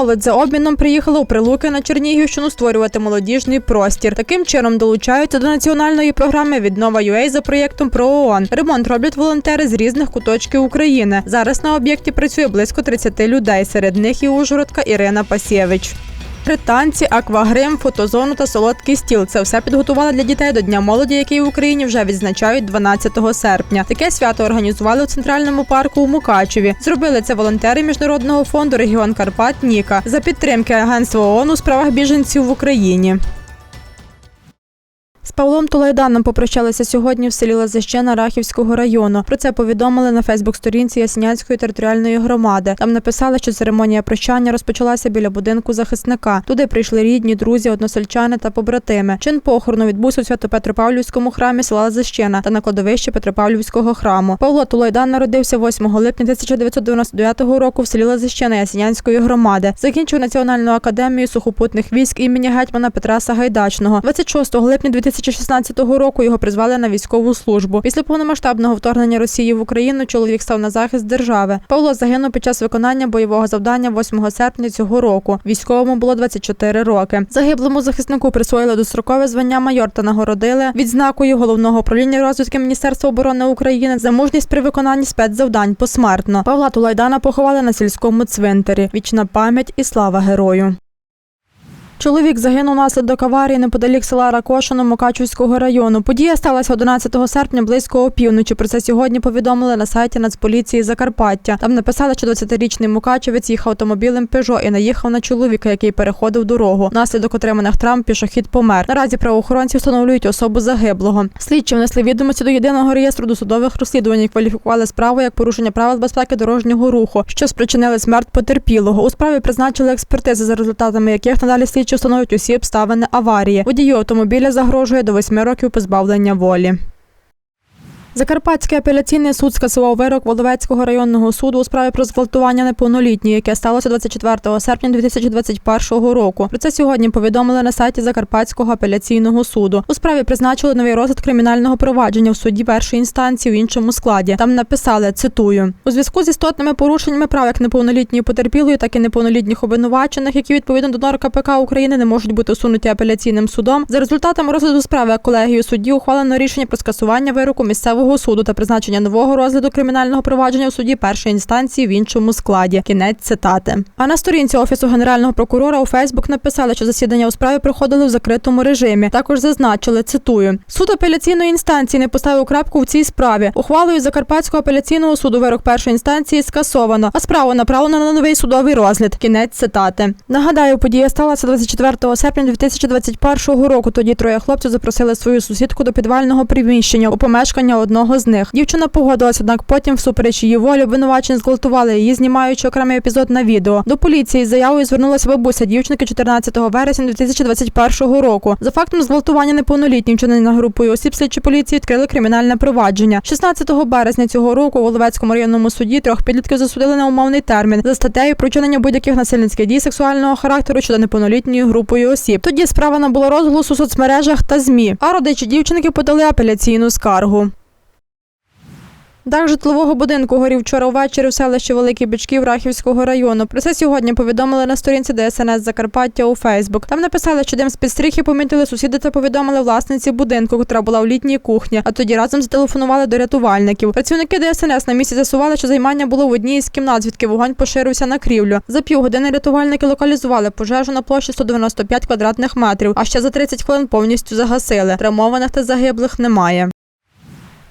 Молодь за обміном приїхала у Прилуки на Чернігівщину створювати молодіжний простір. Таким чином долучаються до національної програми Віднова ЮЕЙ за проєктом про ООН. Ремонт роблять волонтери з різних куточків України. Зараз на об'єкті працює близько 30 людей. Серед них і Ужгородка Ірина Пасєвич. Три танці, аквагрим, фотозону та солодкий стіл. Це все підготували для дітей до Дня молоді, який в Україні вже відзначають 12 серпня. Таке свято організували у центральному парку у Мукачеві. Зробили це волонтери міжнародного фонду регіон Карпат Ніка за підтримки Агентства ООН у справах біженців в Україні. З Павлом Тулайданом попрощалися сьогодні в селі Лазищина Рахівського району. Про це повідомили на Фейсбук-сторінці Ясінянської територіальної громади. Там написали, що церемонія прощання розпочалася біля будинку захисника. Туди прийшли рідні, друзі, односельчани та побратими. Чин похорону відбувся у Свято-Петропавлівському храмі села Лазищина та на кладовищі Петропавлівського храму. Павло Тулайдан народився 8 липня 1999 року в селі Лазищина Ясінянської громади. Закінчив Національну академію сухопутних військ імені гетьмана Петра Сагайдачного. 26 липня 2016 року його призвали на військову службу. Після повномасштабного вторгнення Росії в Україну чоловік став на захист держави. Павло загинув під час виконання бойового завдання 8 серпня цього року. Військовому було 24 роки. Загиблому захиснику присвоїли дострокове звання майор та нагородили відзнакою головного управління розвідки Міністерства оборони України за мужність при виконанні спецзавдань посмертно. Павла Тулайдана поховали на сільському цвинтарі. Вічна пам'ять і слава герою. Чоловік загинув наслідок аварії неподалік села Ракошино Мукачівського району. Подія сталася 11 серпня близько опівночі. Про це сьогодні повідомили на сайті Нацполіції Закарпаття. Там написали, що 20-річний мукачевець їхав автомобілем Пежо і наїхав на чоловіка, який переходив дорогу. Наслідок отриманих травм пішохід помер. Наразі правоохоронці встановлюють особу загиблого. Слідчі внесли відомості до єдиного реєстру досудових розслідувань. і Кваліфікували справу як порушення правил безпеки дорожнього руху, що спричинили смерть потерпілого. У справі призначили експертизи, за результатами яких надалі слідчі встановлюють усі обставини аварії. Водію автомобіля загрожує до восьми років позбавлення волі. Закарпатський апеляційний суд скасував вирок Воловецького районного суду у справі про зґвалтування неповнолітньої, яке сталося 24 серпня 2021 року. Про це сьогодні повідомили на сайті Закарпатського апеляційного суду. У справі призначили новий розгляд кримінального провадження в суді першої інстанції в іншому складі. Там написали цитую у зв'язку з істотними порушеннями прав як неповнолітньої потерпілої, так і неповнолітніх обвинувачених, які відповідно до норм КПК України не можуть бути усунуті апеляційним судом. За результатами розгляду справи колегією судді ухвалено рішення про скасування вироку місцевого суду та призначення нового розгляду кримінального провадження у суді першої інстанції в іншому складі. Кінець цитати. А на сторінці офісу генерального прокурора у Фейсбук написали, що засідання у справі проходили в закритому режимі. Також зазначили цитую: суд апеляційної інстанції не поставив крапку в цій справі. Ухвалою Закарпатського апеляційного суду вирок першої інстанції скасовано, а справу направлено на новий судовий розгляд. Кінець цитати. Нагадаю, подія сталася 24 серпня 2021 року. Тоді троє хлопців запросили свою сусідку до підвального приміщення у помешкання одного з них. Дівчина погодилась, однак потім, всупереч її волі, обвинувачень зґвалтували її, знімаючи окремий епізод на відео. До поліції з заявою звернулася бабуся дівчинки 14 вересня 2021 року. За фактом зґвалтування неповнолітньої вчинення групою осіб слідчі поліції відкрили кримінальне провадження. 16 березня цього року у Воловецькому районному суді трьох підлітків засудили на умовний термін за статтею про вчинення будь-яких насильницьких дій сексуального характеру щодо неповнолітньої групою осіб. Тоді справа набула розголосу у соцмережах та змі. А родичі дівчинки подали апеляційну скаргу. Дах житлового будинку горів вчора ввечері в селищі Великий Бичків Рахівського району. Про це сьогодні повідомили на сторінці ДСНС Закарпаття у Фейсбук. Там написали, що дим з підстріхи помітили сусіди та повідомили власниці будинку, котра була в літній кухні. А тоді разом зателефонували до рятувальників. Працівники ДСНС на місці з'ясували, що займання було в одній із кімнат, звідки вогонь поширився на крівлю. За півгодини рятувальники локалізували пожежу на площі 195 квадратних метрів, а ще за 30 хвилин повністю загасили. Травмованих та загиблих немає.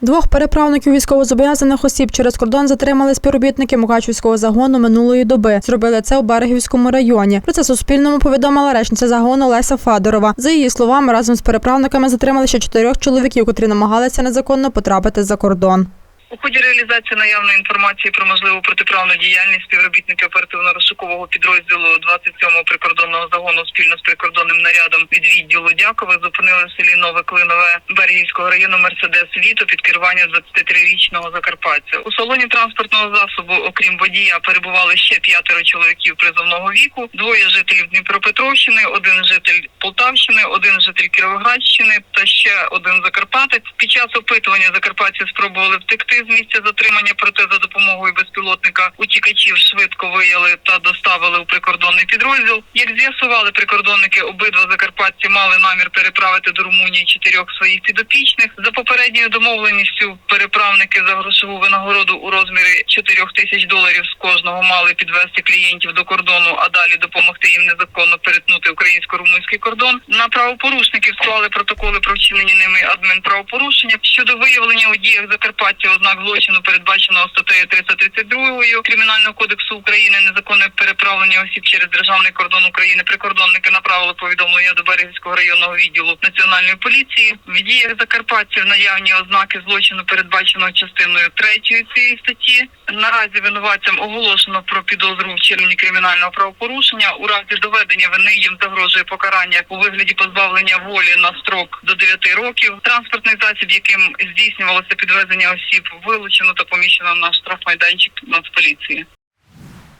Двох переправників військовозобов'язаних осіб через кордон затримали співробітники Мукачівського загону минулої доби. Зробили це у Берегівському районі. Про це Суспільному повідомила речниця загону Леся Федорова. За її словами, разом з переправниками затримали ще чотирьох чоловіків, котрі намагалися незаконно потрапити за кордон. У ході реалізації наявної інформації про можливу протиправну діяльність співробітники оперативно-розшукового підрозділу 27-го прикордонного загону спільно з прикордонним нарядом від відділу Дякове зупинили в селі Нове Клинове Бергівського району Мерседес Віто під керуванням 23-річного закарпатця. У салоні транспортного засобу, окрім водія, перебували ще п'ятеро чоловіків призовного віку, двоє жителів Дніпропетровщини, один житель Полтавщини, один житель Кіровоградщини та ще один закарпатець. Під час опитування закарпатці спробували втекти з місця затримання, проте за допомогою безпілотника утікачів швидко вияли та доставили у прикордонний підрозділ. Як з'ясували прикордонники, обидва закарпатці мали намір переправити до Румунії чотирьох своїх підопічних. За попередньою домовленістю переправники за грошову винагороду у розмірі 4 тисяч доларів з кожного мали підвести клієнтів до кордону, а далі допомогти їм незаконно перетнути українсько-румунський кордон. На правопорушників склали протоколи про вчинені ними адмінправопорушення щодо виявлення у діях закарпаття ознак злочину, передбаченого статтею 332 кримінального кодексу України, незаконне переправлення осіб через державний кордон України. Прикордонники направили повідомлення до Берегівського районного відділу національної поліції. В діях закарпатців наявні ознаки злочину, передбаченого частиною 3 цієї статті. Наразі винуватцям оголошено про підозру в вчиненні кримінального правопорушення. У разі доведення вини їм загрожує покарання у вигляді позбавлення волі на строк до 9 років. Транспортний засіб, яким здійснювалося підвезення осіб, вилучено та поміщено на штрафмайданчик Нацполіції.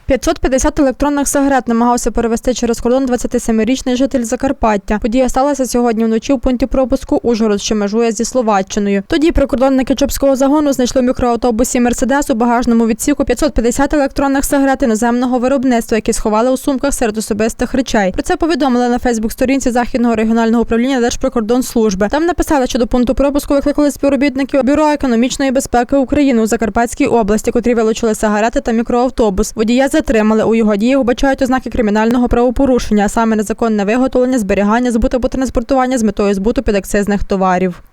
550 електронних сигарет намагався перевести через кордон 27-річний житель Закарпаття. Подія сталася сьогодні вночі в пункті пропуску Ужгород, що межує зі Словаччиною. Тоді прикордонники Чопського загону знайшли в мікроавтобусі Мерседес у багажному відсіку 550 електронних сигарет іноземного виробництва, які сховали у сумках серед особистих речей. Про це повідомили на Фейсбук-сторінці західного регіонального управління Держприкордонслужби. Там написали, що до пункту пропуску викликали співробітників бюро економічної безпеки України у Закарпатській області, котрі вилучили сигарети та мікроавтобус. Водія затримали. У його діях вбачають ознаки кримінального правопорушення, а саме незаконне виготовлення, зберігання, збут або транспортування з метою збуту підакцизних товарів.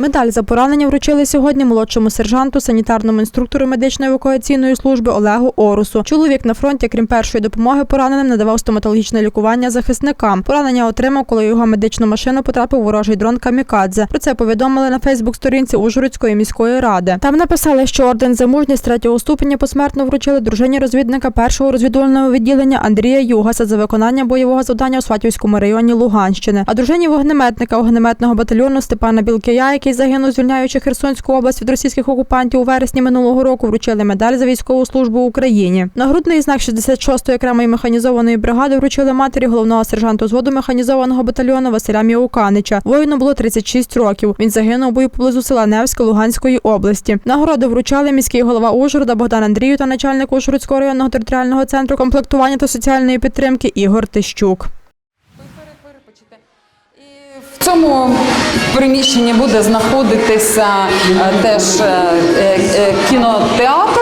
Медаль за поранення вручили сьогодні молодшому сержанту, санітарному інструктору медичної евакуаційної служби Олегу Орусу. Чоловік на фронті, крім першої допомоги, пораненим надавав стоматологічне лікування захисникам. Поранення отримав, коли його медичну машину потрапив ворожий дрон Камікадзе. Про це повідомили на Фейсбук-сторінці Ужгородської міської ради. Там написали, що орден за мужність третього ступеня посмертно вручили дружині розвідника першого розвідувального відділення Андрія Югаса за виконання бойового завдання у Сватівському районі Луганщини. А дружині вогнеметника огнеметного батальйону Степана Білкія, який загинув, звільняючи Херсонську область від російських окупантів у вересні минулого року, вручили медаль за військову службу Україні. Нагрудний знак 66-ї окремої механізованої бригади вручили матері головного сержанту зводу механізованого батальйону Василя Міуканича. Воїну було 36 років. Він загинув у бою поблизу села Невське Луганської області. Нагороди вручали міський голова Ужгорода Богдан Андрію та начальник Ужгородського районного територіального центру комплектування та соціальної підтримки Ігор Тищук. В цьому приміщенні буде знаходитися е, теж е, е, кінотеатр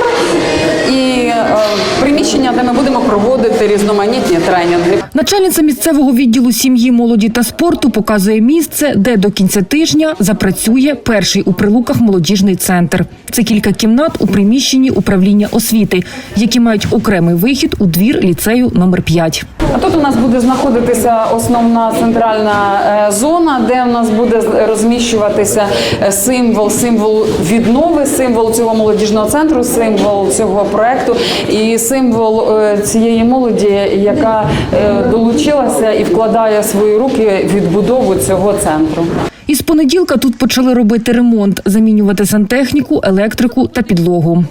приміщення, де ми будемо проводити різноманітні тренінги. Начальниця місцевого відділу сім'ї, молоді та спорту показує місце, де до кінця тижня запрацює перший у прилуках молодіжний центр. Це кілька кімнат у приміщенні управління освіти, які мають окремий вихід у двір ліцею номер 5. А тут у нас буде знаходитися основна центральна е, зона, де у нас буде розміщуватися е, символ, символ віднови, символ цього молодіжного центру, символ цього проекту і символ е, цієї молоді, яка е, долучилася і вкладає свої руки в відбудову цього центру. Із понеділка тут почали робити ремонт, замінювати сантехніку, електрику та підлогу.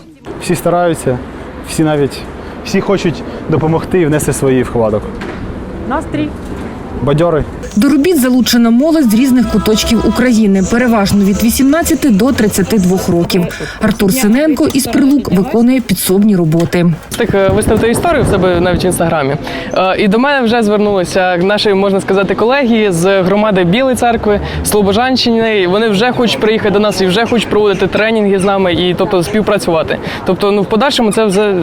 Всі стараються, всі навіть всі хочуть допомогти і внести свої вкладок. Настрій. Бадьори. До робіт залучена молодь з різних куточків України, переважно від 18 до 32 років. Артур Синенко із прилук виконує підсобні роботи. встиг е, виставити історію в себе навіть в інстаграмі. Е, І до мене вже звернулися наші, можна сказати, колеги з громади Білої церкви, Слобожанщини. Вони вже хочуть приїхати до нас і вже хочуть проводити тренінги з нами і тобто співпрацювати. Тобто, ну в подальшому це вже.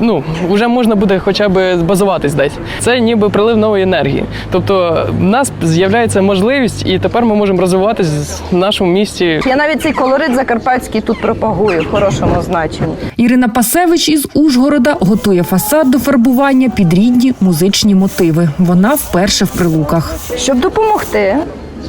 Ну, вже можна буде хоча б базуватись десь. Це ніби прилив нової енергії. Тобто, в нас з'являється можливість, і тепер ми можемо розвиватись в нашому місті Я навіть цей колорит закарпатський тут пропагую в хорошому значенні. Ірина Пасевич із Ужгорода готує фасад до фарбування під рідні музичні мотиви. Вона вперше в прилуках. Щоб допомогти,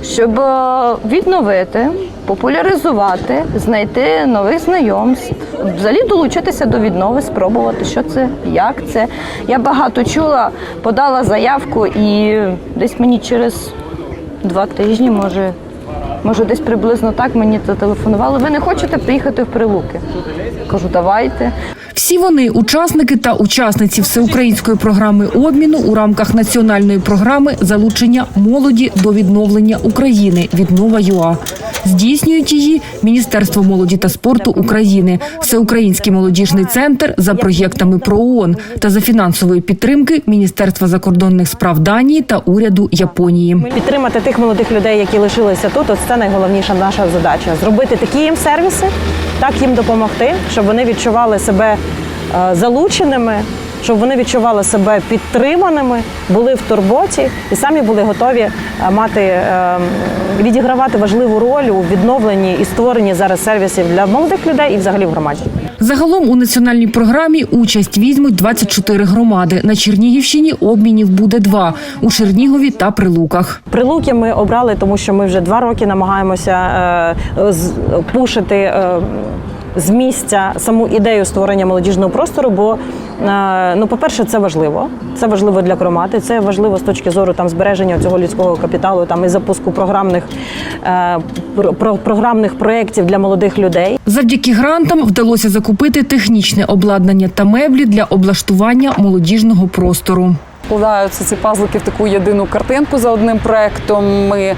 щоб е, відновити, популяризувати, знайти нових знайомств, взагалі долучитися до віднови, спробувати, що це, як це. Я багато чула, подала заявку і десь мені через два тижні, може, може десь приблизно так мені зателефонували. Ви не хочете приїхати в Прилуки? Кажу, давайте. Всі вони учасники та учасниці всеукраїнської програми обміну у рамках національної програми залучення молоді до відновлення України Віднова ЮА. Здійснюють її Міністерство молоді та спорту України, Всеукраїнський молодіжний центр за проєктами ПРООН та за фінансової підтримки Міністерства закордонних справ Данії та уряду Японії. Підтримати тих молодих людей, які лишилися тут, от це найголовніша наша задача. Зробити такі їм сервіси, так їм допомогти, щоб вони відчували себе е, залученими, щоб вони відчували себе підтриманими, були в турботі і самі були готові е, мати е, відігравати важливу роль у відновленні і створенні зараз сервісів для молодих людей і взагалі в громаді. Загалом у національній програмі участь візьмуть 24 громади. На Чернігівщині обмінів буде два – у Чернігові та Прилуках. Прилуки ми обрали, тому що ми вже два роки намагаємося е, з- пушити е, з місця саму ідею створення молодіжного простору. Бо, е, ну, по-перше, це важливо. Це важливо для громади. Це важливо з точки зору там збереження цього людського капіталу, там і запуску програмних е, про- про- програмних проєктів для молодих людей. Завдяки грантам вдалося закупити технічне обладнання та меблі для облаштування молодіжного простору. Складаються ці пазлики в таку єдину картинку за одним проектом. Ми е,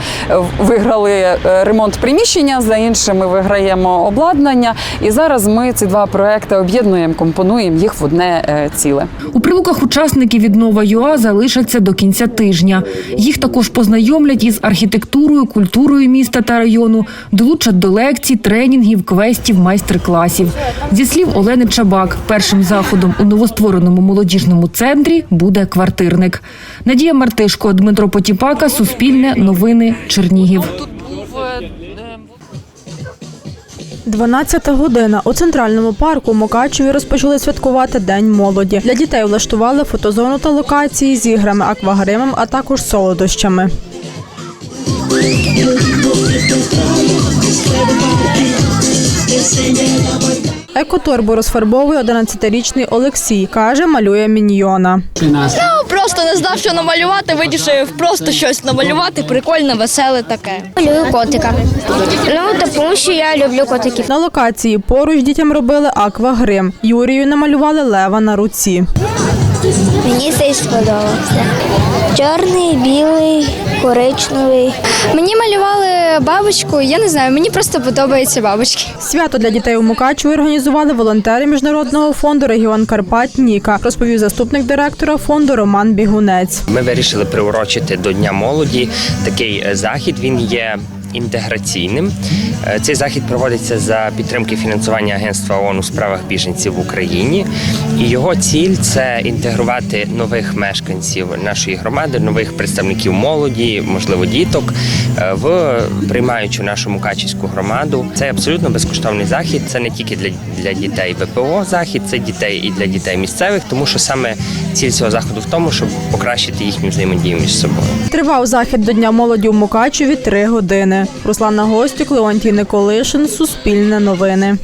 виграли е, ремонт приміщення, за іншим ми виграємо обладнання. І зараз ми ці два проекти об'єднуємо, компонуємо їх в одне е, ціле. У прилуках учасники від Нова ЮА залишаться до кінця тижня. Їх також познайомлять із архітектурою, культурою міста та району, долучать до лекцій, тренінгів, квестів, майстер-класів. Зі слів Олени Чабак, першим заходом у новоствореному молодіжному центрі буде квартирник. Надія Мартишко, Дмитро Потіпака, Суспільне, Новини, Чернігів. 12 година у центральному парку Мукачеві розпочали святкувати День молоді. Для дітей влаштували фотозону та локації з іграми, аквагримом, а також солодощами. Екоторбу розфарбовує 11-річний Олексій. Каже, малює міньйона. Просто не знав, що намалювати, вирішив просто щось намалювати, прикольне, веселе таке. Малюю котика. Ну, тому що я люблю котиків. На локації поруч дітям робили аквагрим. Юрію намалювали лева на руці. Мені цей сподобався. Чорний, білий, коричневий. Мені малювали бабочку, я не знаю, мені просто подобаються бабочки. Свято для дітей у Мукачеві організували волонтери міжнародного фонду Регіон Карпат Ніка, розповів заступник директора фонду Роман Бігунець. Ми вирішили приурочити до Дня молоді такий е, захід. Він є інтеграційним. Е, Цей захід проводиться за підтримки фінансування Агентства ООН у справах біженців в Україні. І його ціль це інтегрувати нових мешканців нашої громади, нових представників молоді, можливо, діток е, в приймаючу нашу мукачівську громаду. Це абсолютно безкоштовний захід. Це не тільки для, для дітей ВПО захід, це дітей і для дітей місцевих, тому що саме ціль цього заходу в тому, щоб покращити їхню взаємодію між собою. Тривав захід до Дня молоді у Мукачеві три години. Руслана Гостюк, Леонтій Николишин, Суспільне новини.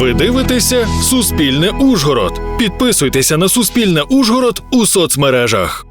Ви дивитеся Суспільне Ужгород. Підписуйтеся на Суспільне Ужгород у соцмережах.